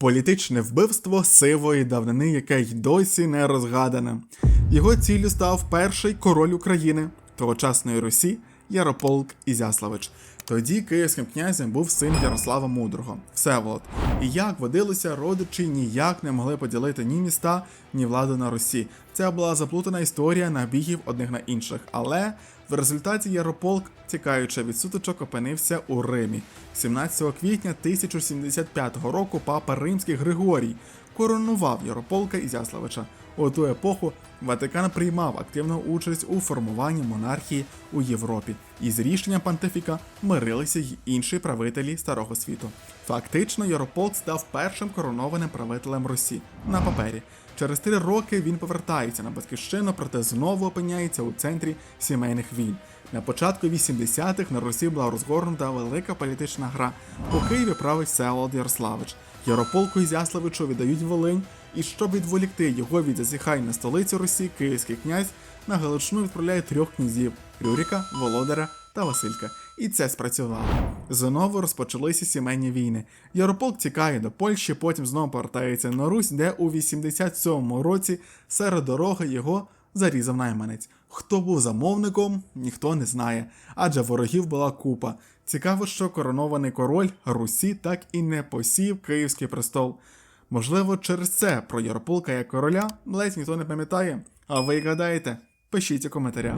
Політичне вбивство сивої давнини, яке й досі не розгадане. Його ціллю став перший король України тогочасної Русі Ярополк Ізяславич. Тоді київським князем був син Ярослава Мудрого Всеволод. І як водилося, родичі ніяк не могли поділити ні міста, ні владу на Русі. Це була заплутана історія набігів одних на інших. Але в результаті Ярополк, тікаючи від сутичок, опинився у Римі. 17 квітня 1075 року папа Римський Григорій коронував Ярополка Ізяславича. У ту епоху Ватикан приймав активну участь у формуванні монархії у Європі, і з рішенням понтифіка мирилися й інші правителі старого світу. Фактично, Ярополк став першим коронованим правителем Русі на папері. Через три роки він повертається на батьківщину, проте знову опиняється у центрі сімейних війн. На початку 80-х на Русі була розгорнута велика політична гра. У Києві править Всеволод Ярославич. Ярополку Ізяславичу віддають Волинь, і щоб відволікти його від зазіхань на столицю Русі, київський князь на Галичину відправляє трьох князів Рюріка, Володаря та Василька. І це спрацювало. Знову розпочалися сімейні війни. Ярополк тікає до Польщі, потім знову повертається на Русь, де у 87-му році серед дороги його зарізав найманець. Хто був замовником, ніхто не знає, адже ворогів була купа. Цікаво, що коронований король Русі так і не посів київський престол. Можливо, через це про Ярополка як короля ледь ніхто не пам'ятає. А ви гадаєте? Пишіть у коментарях.